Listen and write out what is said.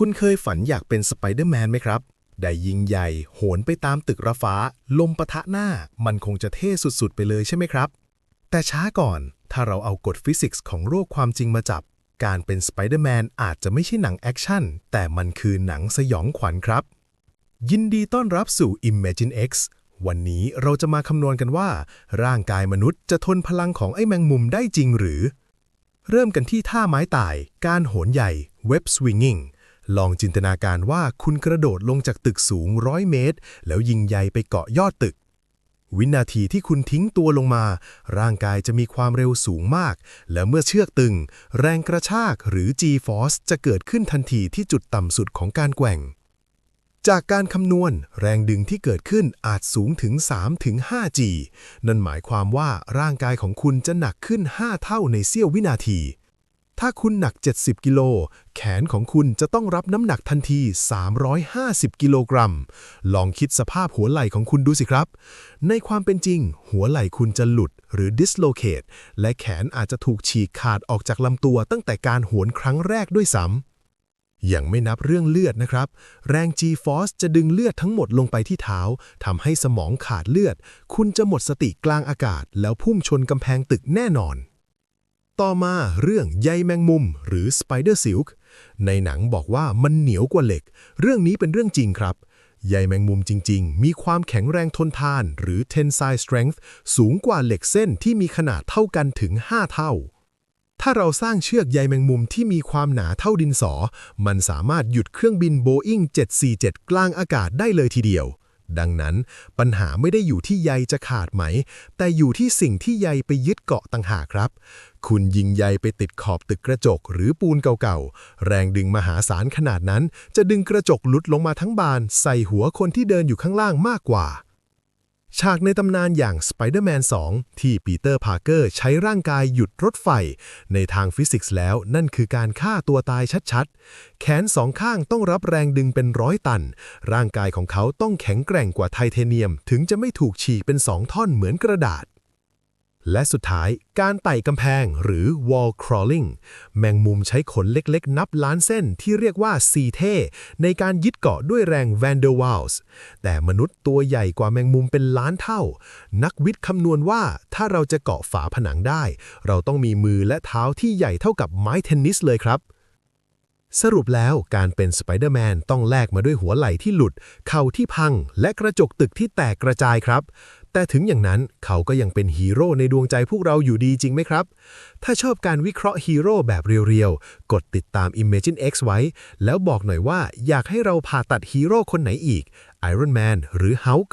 คุณเคยฝันอยากเป็นสไปเดอร์แมนไหมครับ ได้ยิงใหญ่ โหนไปตามตึกระฟ้า ลมปะทะหน้า มันคงจะเท่สุดๆ ไปเลยใช่ไหมครับ แต่ช้าก่อน ถ้าเราเอากฎฟิสิกส์ของโลกความจริงมาจับ การเป็นสไปเดอร์แมนอาจจะไม่ใช่หนังแอคชั่น แต่มันคือหนังสยองขวัญครับ ยินดีต้อนรับสู่ Imagine X วันนี้เราจะมาคำนวณกันว่า ร่างกายมนุษย์จะทนพลังของไอ้แมงมุมได้จริงหรือ เริ่มกันที่ท่าไม้ตาย การโหนใหญ่ Web Swinging ลองจินตนาการว่าคุณกระโดดลงจากตึกสูงร้อยเมตร แล้วยิงใยไปเกาะยอดตึก วินาทีที่คุณทิ้งตัวลงมา ร่างกายจะมีความเร็วสูงมาก และเมื่อเชือกตึง แรงกระชากหรือ G-force จะเกิดขึ้นทันทีที่จุดต่ำสุดของการแกว่ง จากการคำนวณ แรงดึงที่เกิดขึ้นอาจสูงถึง 3-5G นั่นหมายความว่าร่างกายของคุณจะหนักขึ้น 5 เท่าในเสี้ยววินาที ถ้าคุณหนัก 70 กิโล แขนของคุณจะต้องรับน้ำหนักทันที 350 กิโลกรัม ลองคิดสภาพหัวไหล่ของคุณดูสิครับ ในความเป็นจริง หัวไหล่คุณจะหลุดหรือ dislocate และแขนอาจจะถูกฉีกขาดออกจากลำตัวตั้งแต่การโหนครั้งแรกด้วยซ้ำยังไม่นับเรื่องเลือดนะครับ แรง G-force จะดึงเลือดทั้งหมดลงไปที่เท้าทำให้สมองขาดเลือด คุณจะหมดสติกลางอากาศ แล้วพุ่งชนกำแพงตึกแน่นอน ต่อมาเรื่องใยแมงมุมหรือ Spider Silk ในหนังบอกว่ามันเหนียวกว่าเหล็ก เรื่องนี้เป็นเรื่องจริงครับใยแมงมุมจริง ๆ มีความแข็งแรงทนทาน หรือ tensile strength สูงกว่าเหล็กเส้นที่มีขนาดเท่ากันถึง 5 เท่า ถ้าเราสร้างเชือกใยแมงมุมที่มีความหนาเท่าดินสอ มันสามารถหยุดเครื่องบินโบอิง747 กลางอากาศได้เลยทีเดียว ดังนั้นปัญหาไม่ได้อยู่ที่ใยจะขาดไหม แต่อยู่ที่สิ่งที่ใยไปยึดเกาะต่างหากครับ คุณยิงใยไปติดขอบตึกกระจกหรือปูนเก่าๆ แรงดึงมหาศาลขนาดนั้น จะดึงกระจกลุดลงมาทั้งบาน ใส่หัวคนที่เดินอยู่ข้างล่างมากกว่า ฉากในตำนานอย่าง Spider-Man 2 ที่ปีเตอร์พาร์เกอร์ใช้ร่างกายหยุดรถไฟ ในทางฟิสิกส์แล้วนั่นคือการฆ่าตัวตายชัดๆ แขนสองข้างต้องรับแรงดึงเป็นร้อยตัน ร่างกายของเขาต้องแข็งแกร่งกว่าไทเทเนียม ถึงจะไม่ถูกฉีกเป็นสองท่อนเหมือนกระดาษ และสุดท้ายการไต่กำแพงหรือ wall crawling แมงมุมใช้ขนเล็กๆ นับล้านเส้นที่เรียกว่าซีเทในการยึดเกาะด้วยแรง van der Waals แต่มนุษย์ตัวใหญ่กว่าแมงมุมเป็นล้านเท่า นักวิทย์คำนวณว่าถ้าเราจะเกาะฝาผนังได้ เราต้องมีมือและเท้าที่ใหญ่เท่ากับไม้เทนนิสเลยครับ สรุปแล้วการเป็นสไปเดอร์แมนต้องแลกมาด้วยหัวไหล่ที่หลุด เข่าที่พัง และกระจกตึกที่แตกกระจายครับ แต่ถึงอย่างนั้นเขาก็ยังเป็นฮีโร่ในดวงใจพวกเราอยู่ดีจริงไหมครับ ถ้าชอบการวิเคราะห์ฮีโร่แบบเรียวๆ กดติดตาม Imagine X ไว้ แล้วบอกหน่อยว่าอยากให้เราผ่าตัดฮีโร่คนไหนอีก Iron Man หรือ Hulk